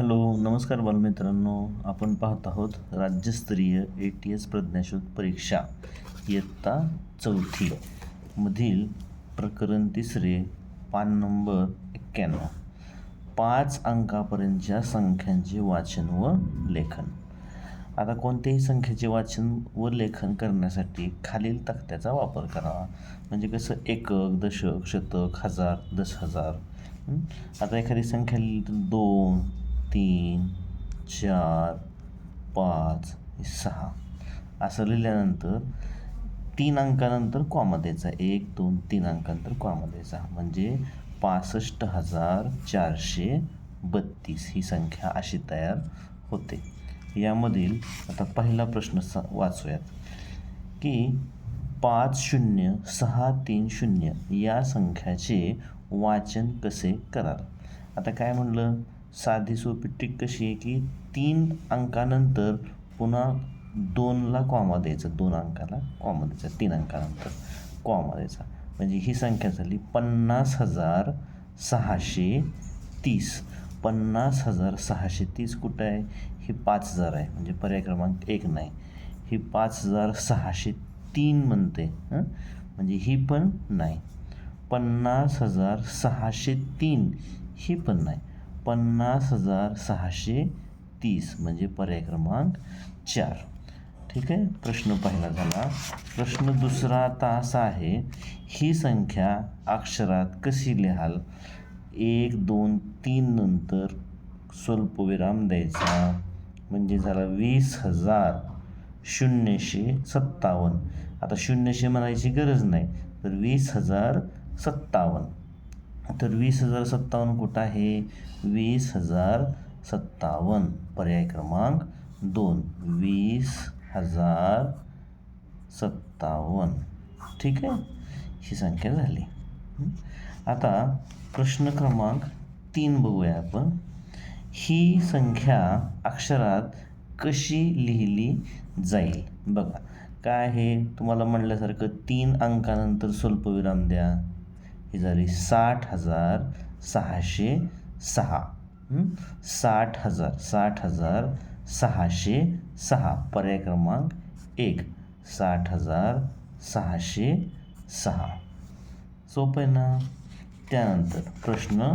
Hello नमस्कार बालमित्रांनो. आपण पाहत आहोत राज्यस्तरीय ए टी एस प्रज्ञाशोध परीक्षा. इयत्ता चौथी मधील प्रकरण तिसरे पान नंबर एक्क्याण्णव. पाच अंकापर्यंतच्या संख्यांचे वाचन व लेखन. आता कोणत्याही संख्येचे वाचन व लेखन करण्यासाठी खालील तक्त्याचा वापर करावा म्हणजे कसं? एकक दशक शतक हजार दस हजार आता एखादी संख्या लिहिली तर दोन तीन चार पाच सहा. असं लिहिल्यानंतर तीन अंकानंतर कॉमा द्यायचा. एक दोन तीन अंकानंतर कॉमा द्यायचा. म्हणजे पासष्ट हजार चारशे बत्तीस ही संख्या अशी तयार होते. यामधील आता पहिला प्रश्न स वाचूयात. की पाच शून्य सहा तीन शून्य या संख्याचे वाचन कसे कराल? आता काय म्हणलं? साधी सोपी ट्रिक कशी आहे की तीन अंकानंतर पुन्हा दोनला कॉमा द्यायचा दोन अंकाला कॉमा द्यायचा तीन अंकानंतर कॉमा द्यायचा. म्हणजे ही संख्या झाली पन्नास हजार सहाशे तीस. पन्नास हजार सहाशे तीस कुठं आहे? ही पाच हजार आहे म्हणजे पर्याय क्रमांक एक नाही. ही पाच हजार सहाशे तीन म्हणते हं? म्हणजे ही पण नाही. पन्नास हजार सहाशे तीन ही पण नाही. पन्नास हजार सहाशे तीस म्हणजे पर्याय क्रमांक चार. ठीक आहे? प्रश्न पहिला झाला. प्रश्न दुसरा आता असा आहे ही संख्या अक्षरात कशी लिहाल? एक दोन तीन नंतर स्वल्पविराम द्यायचा. म्हणजे झाला वीस हजार शून्यशे सत्तावन्न. आता शून्यशे म्हणायची गरज नाही तर वीस हजार सत्तावन्न. तर वीस हजार सत्तावन्न कुठं आहे? वीस हजार सत्तावन्न. पर्याय क्रमांक दोन. वीस हजार सत्तावन्न. ठीक आहे? ही संख्या झाली. आता प्रश्न क्रमांक तीन बघूया आपण. ही संख्या अक्षरात कशी लिहिली जाईल? बघा. काय आहे? तुम्हाला म्हणल्यासारखं तीन अंकानंतर स्वल्पविराम द्या. ही झाली साठ हजार सहाशे सहा. साठ हजार साठ हजार सहाशे सहा. पर्याय क्रमांक एक. साठ हजार सहाशे सहा. सोपं आहे ना? त्यानंतर प्रश्न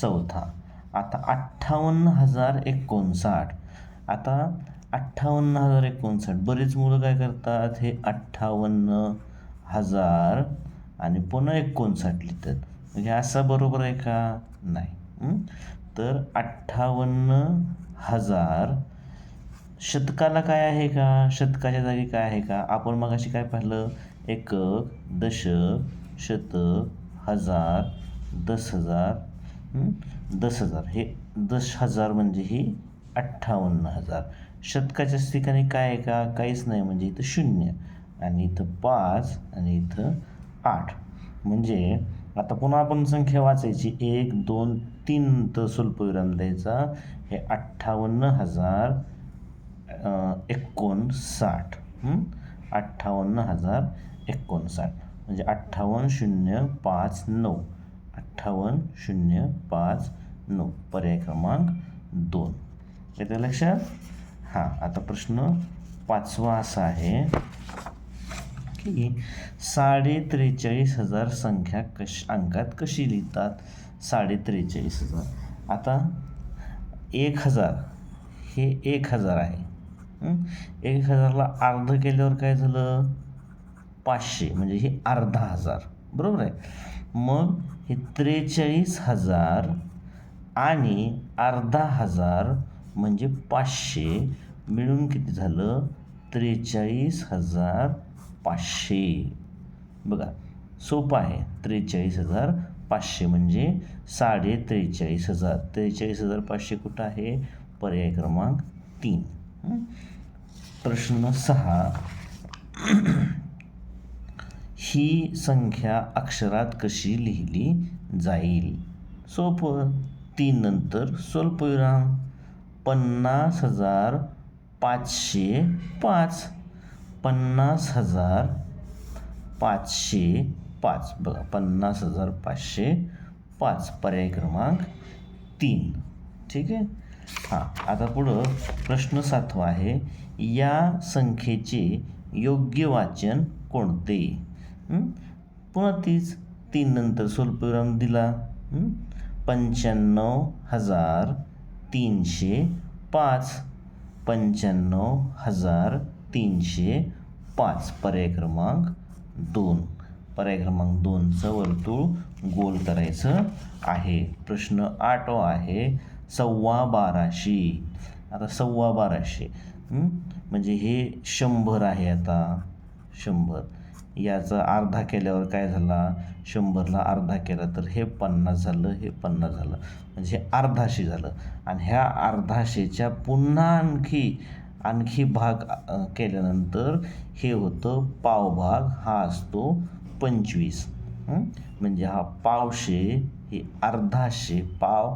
चौथा. आता अठ्ठावन्न हजार एकोणसाठ. आता अठ्ठावन्न हजार एकोणसाठ. बरेच मुलं काय करतात? हे अठ्ठावन्न हजार आणि पुन्हा एक कोण साठली तर? म्हणजे असा बरोबर आहे का? नाही. तर अठ्ठावन्न हजार शतकाला काय आहे का? शतकाच्या जागी काय आहे का? आपण मग अशी काय पाहिलं? एकक दशक शतक हजार दस हजार. दस हजार. हे दस हजार म्हणजे ही अठ्ठावन्न हजार. शतकाच्या ठिकाणी काय आहे का? काहीच नाही. म्हणजे इथं शून्य आणि इथं पाच आणि इथं आठ. म्हणजे आता पुन्हा आपण संख्या वाचायची. एक दोन तीन तर स्वल्पविराम द्यायचा. हे अठ्ठावन्न हजार एकोणसाठ. अठ्ठावन्न हजार एकोणसाठ. म्हणजे अठ्ठावन्न शून्य पाच नऊ. अठ्ठावन्न शून्य पाच नऊ. पर्याय क्रमांक दोन. येते लक्षात? हां. आता प्रश्न पाचवा असा आहे. की साडे त्रेचाळीस हजार संख्या कश अंकात कशी लिहितात? साडे त्रेचाळीस हजार आता एक हजार हे एक हजार आहे. एक हजारला अर्ध केल्यावर काय झालं? पाचशे. म्हणजे हे अर्धा हजार बरोबर आहे? मग हे त्रेचाळीस हजार आणि अर्धा हजार म्हणजे पाचशे मिळून किती झालं? त्रेचाळीस हजार पाचशे. बघा सोपं आहे. त्रेचाळीस हजार पाचशे म्हणजे साडे त्रेचाळीस हजार. त्रेचाळीस हजार पाचशे कुठं आहे? पर्याय क्रमांक तीन. प्रश्न सहा. ही संख्या अक्षरात कशी लिहिली जाईल? सोपं. तीन नंतर स्वल्पविराम पन्नास हजार पाचशे पाच. पन्नास हजार पाचशे पाच. बघा पन्नास हजार पाचशे पाच. पर्याय क्रमांक तीन. ठीक आहे? हां आता पुढं प्रश्न सातवा आहे. या संख्येचे योग्य वाचन कोणते? पुन्हा तीच. तीन नंतर स्वल्पविराम दिला. पंच्याण्णव हजार तीनशे पाच. पंच्याण्णव हजार तीनशे पाच पर्याय क्रमांक दोन. पर्याय क्रमांक दोनचं वर्तुळ गोल करायचं आहे. प्रश्न आठवा आहे सव्वा बाराशे. आता सव्वा बाराशे. म्हणजे हे शंभर आहे आता. शंभर. याचा अर्धा केल्यावर काय झाला? शंभरला अर्धा केला तर हे पन्नास झालं हे पन्नास झालं. म्हणजे हे अर्धाशे झालं. आणि ह्या अर्धाशेच्या पुन्हा आणखी आणखी भाग केल्यानंतर हे होतं पावभाग. हा असतो पंचवीस. म्हणजे हा पावशे हे अर्धाशे पाव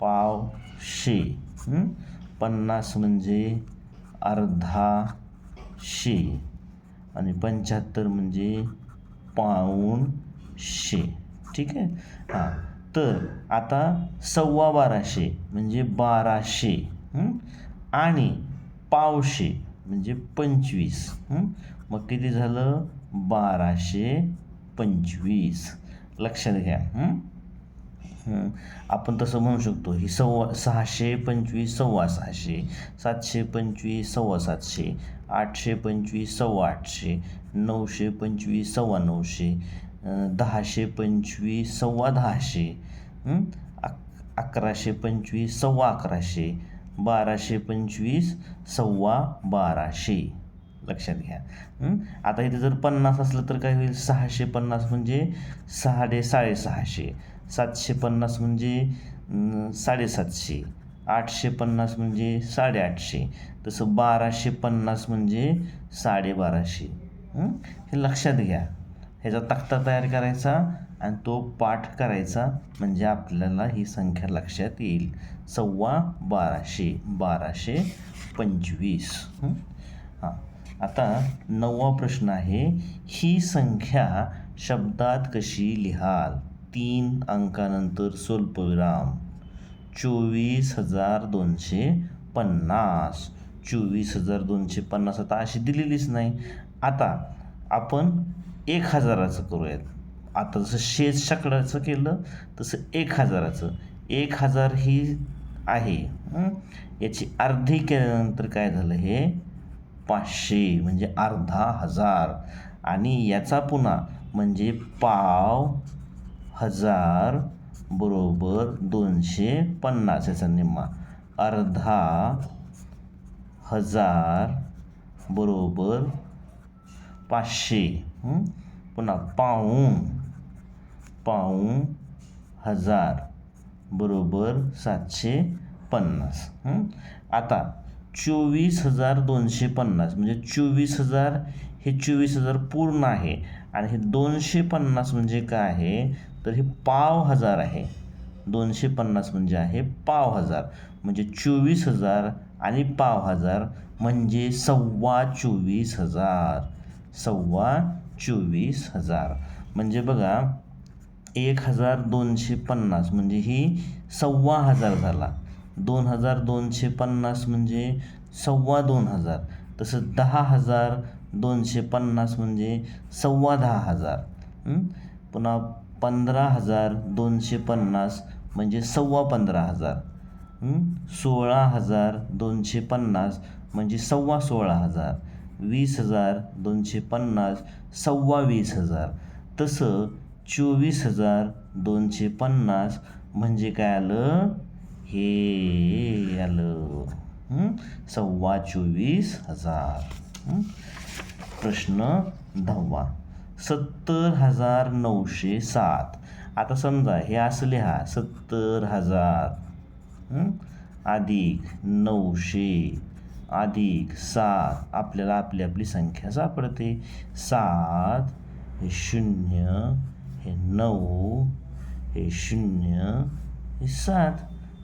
पावशे. पन्नास म्हणजे अर्धा शे आणि पंच्याहत्तर म्हणजे पाऊणशे ठीक आहे? हां. तर आता सव्वा बाराशे म्हणजे बाराशे. आणि पावशे म्हणजे पंचवीस. मग किती झालं? बाराशे पंचवीस. लक्षात घ्या. आपण तसं म्हणू शकतो ही सव्वा सहाशे पंचवीस सव्वा सहाशे सातशे पंचवीस सव्वा सातशे आठशे पंचवीस सव्वा आठशे नऊशे पंचवीस सव्वा नऊशे दहाशे पंचवीस सव्वा दहाशे अक अकराशे पंचवीस सव्वा अकराशे बाराशे पंचवीस सव्वा बाराशे. लक्षात घ्या. आता इथे जर पन्नास असलं तर काय होईल? सहाशे पन्नास म्हणजे साडे साडेसहाशे. सातशे पन्नास म्हणजे साडेसातशे. आठशे पन्नास म्हणजे साडेआठशे. तसं बाराशे पन्नास म्हणजे साडेबाराशे. हे लक्षात घ्या. ह्याचा तक्ता तयार करायचा. आणि तो पाठ करायचा म्हणजे आपल्याला ही संख्या लक्षात येईल. सव्वा बाराशे बाराशे पंचवीस. हां? आता नववा प्रश्न आहे ही संख्या शब्दात कशी लिहाल? तीन अंकानंतर स्वल्पविराम चोवीस हजार दोनशे पन्नास. चोवीस हजार दोनशे पन्नास आता अशी दिलेलीच नाही. आता आपण एक हजाराचं करूयात. आता जसं शेत शकडाचं केलं तसं एक हजाराचं. एक हजार ही आहे. याची अर्धी केल्यानंतर काय झालं हे? पाचशे म्हणजे अर्धा हजार. आणि याचा पुन्हा म्हणजे पाव हजार बरोबर दोनशे पन्नास याचा निम्मा. अर्धा हजार बरोबर पाचशे. पुन्हा पाऊण पाऊण हजार बरोबर सातशे पन्नास आता चोवीस हजार दोनशे पन्नास म्हणजे चोवीस हजार हे चोवीस हजार पूर्ण आहे आणि हे दोनशे पन्नास म्हणजे काय आहे? तर हे पाव हजार आहे. दोनशे पन्नास म्हणजे आहे पाव हजार. म्हणजे चोवीस हजार आणि पाव हजार म्हणजे सव्वा चोवीस हजार. सव्वा चोवीस हजार. म्हणजे बघा एक हजार दोनशे पन्नास म्हणजे ही सव्वा हजार झाला. दोन हजार दोनशे पन्नास म्हणजे सव्वा दोन हजार. तसं दहा हजार दोनशे पन्नास म्हणजे सव्वा दहा हजार. पुन्हा पंधरा हजार दोनशे पन्नास म्हणजे सव्वा पंधरा हजार. सोळा हजार दोनशे पन्नास म्हणजे सव्वा सोळा हजार. वीस हजार दोनशे पन्नास सव्वा वीस हजार. तसं चोवीस हजार दोनशे पन्नास म्हणजे काय आलं? हे आलं. सव्वा चोवीस हजार. प्रश्न दहावा. सत्तर हजार नऊशे सात. आता समजा हे असं लिहा. सत्तर हजार. अधिक नऊशे. अधिक सात. आपल्याला आपली आपली संख्या सापडते. सात शून्य. हे नऊ हे शून्य हे सात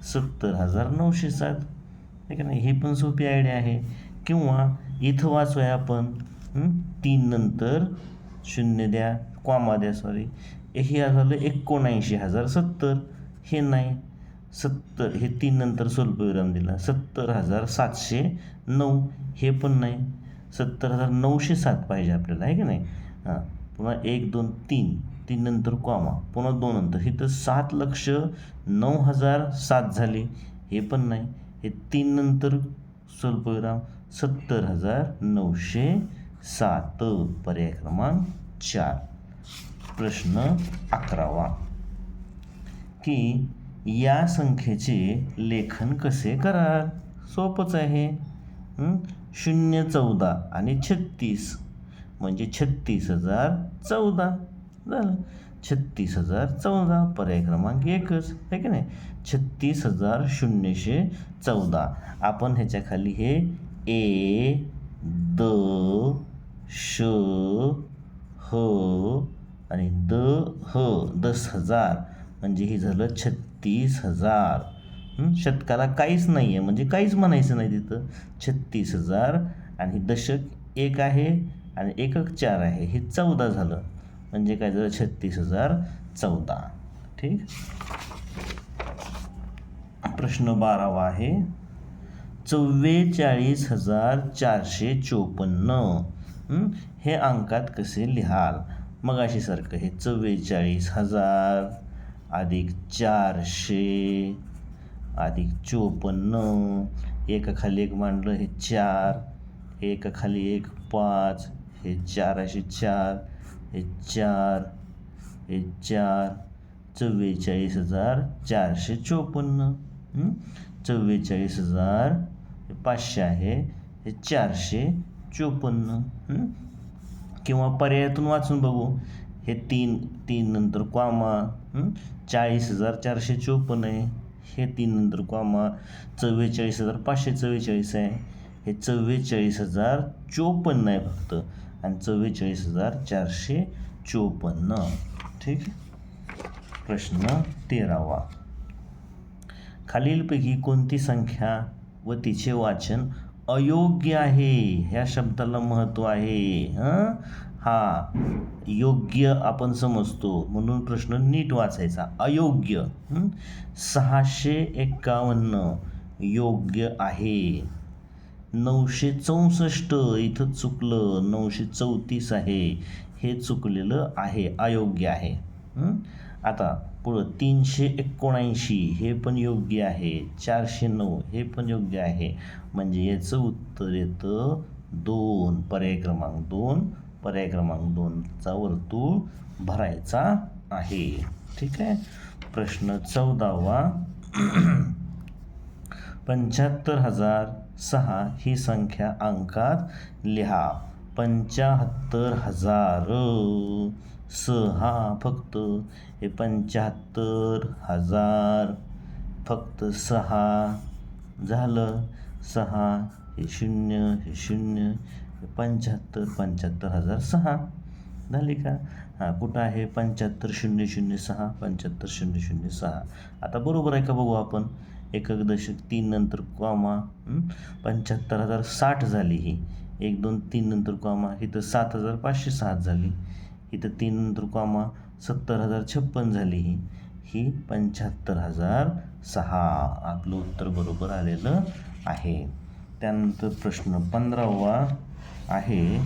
सत्तर हजार नऊशे सात. आहे का नाही? ही पण सोपी आयडिया आहे. किंवा इथं वाचूया आपण. तीन नंतर शून्य द्या कॉमा द्या सॉरी हे झालं एकोणऐंशी हजार सत्तर. हे नाही. सत्तर हे तीन नंतर स्वल्पविराम दिला. सत्तर हजार सातशे नऊ. हे पण नाही. सत्तर हजार नऊशे सात पाहिजे आपल्याला आहे की नाही? हां. पुन्हा एक दोन तीन. तीन नंतर कॉमा पुन्हा दोन नंतर. इथं सात लक्ष नऊ हजार सात झाली. हे पण नाही. हे तीन नंतर स्वल्पविराम सत्तर हजार नऊशे सात. पर्याय क्रमांक चार. प्रश्न अकरावा. की या संख्येचे लेखन कसे कराल? सोपंच आहे. शून्य चौदा आणि छत्तीस. म्हणजे छत्तीस हजार चौदा. झालं छत्तीस हजार चौदा पर्याय क्रमांक एकच आहे की नाही? छत्तीस हजार शून्यशे चौदा. आपण ह्याच्या खाली हे ए द श ह आणि द ह दस हजार. म्हणजे हे झालं छत्तीस हजार. शतकाला काहीच नाही आहे म्हणजे काहीच म्हणायचं नाही तिथं. छत्तीस हजार आणि दशक एक आहे आणि एकक चार आहे. हे चौदा झालं. म्हणजे काय झालं? छत्तीस हजार चौदा. ठीक? प्रश्न बारावा आहे. चव्वेचाळीस हजार चारशे चोपन्न. हे? अंकात कसे लिहाल? मग अशी सारखं हे चव्वेचाळीस हजार अधिक चारशे अधिक चोपन्न. एकाखाली एक मांडलं हे चार. एकाखाली एक पाच. हे चार चार. हे चार हे चार चव्वेचाळीस हजार चारशे चोपन्न. चव्वेचाळीस हजार हे पाचशे आहे हे चारशे चोपन्न. किंवा पर्यायातून वाचून बघू. हे तीन तीन नंतर क्वामा चाळीस हजार चारशे चोपन्न आहे. हे तीन नंतर क्वामा चव्वेचाळीस हजार पाचशे चव्वेचाळीस आहे. हे चव्वेचाळीस हजार चोपन्न आहे फक्त. आणि चव्वेचाळीस हजार चारशे चोपन्न. ठीक प्रश्न तेरावा. खालीलपैकी कोणती संख्या व तिचे वाचन अयोग्य आहे? ह्या शब्दाला महत्त्व आहे हं? हा योग्य आपण समजतो. म्हणून प्रश्न नीट वाचायचा. अयोग्य सहाशे एक्कावन्न योग्य आहे. नऊशे चौसष्ट इथं चुकलं नऊशे चौतीस आहे. हे चुकलेलं आहे अयोग्य आहे. आता पुढं तीनशे एकोणऐंशी हे पण योग्य आहे. चारशे नऊ हे पण योग्य आहे. म्हणजे याचं उत्तर येतं दोन पर्याय क्रमांक दोन पर्याय क्रमांक दोनचा वर्तुळ भरायचा आहे. ठीक आहे? प्रश्न चौदावा. पंच्याहत्तर हजार सहा ही संख्या अंकात लिहा. पंच्याहत्तर हजार सहा फक्त. हे पंच्याहत्तर हजार फक्त सहा. झालं. सहा हे शून्य हे शून्य पंच्याहत्तर पंच्याहत्तर हजार सहा. झाली का? हां कुठं आहे? पंच्याहत्तर शून्य शून्य सहा पंच्याहत्तर शून्य शून्य सहा. आता बरोबर आहे का बघू आपण? एकक दशक तीन नंतर कॉमा पंच्याहत्तर हजार साठ झाली ही. एक दोन तीन नंतर कॉमा इथं सात हजार पाचशे सात झाली. इथं तीन नंतर कॉमा सत्तर हजार छप्पन झाली ही. ही पंच्याहत्तर हजार सहा. आपलं उत्तर बरोबर आलेलं आहे. त्यानंतर प्रश्न पंधरावा आहे.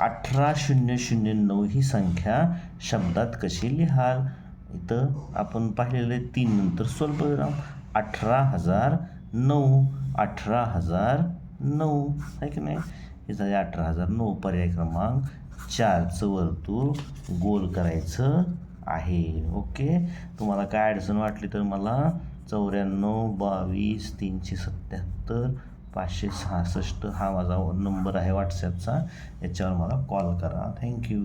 अठरा शून्य शून्य नऊ ही संख्या शब्दात कशी लिहाल? इथं आपण पाहिलेलं आहे तीन नंतर स्वल्पविराम अठरा हजार नऊ अठरा हजार नऊ आहे की नाही? हे झाले अठरा हजार नऊ पर्याय क्रमांक चारचं वर्तुळ गोल करायचं आहे. ओके? तुम्हाला काय अडचण वाटली तर मला चौऱ्याण्णव बावीस तीनशे सत्याहत्तर पाचशे सहासष्ट हा माझा नंबर आहे व्हॉट्सॲपचा याच्यावर मला कॉल करा. थँक्यू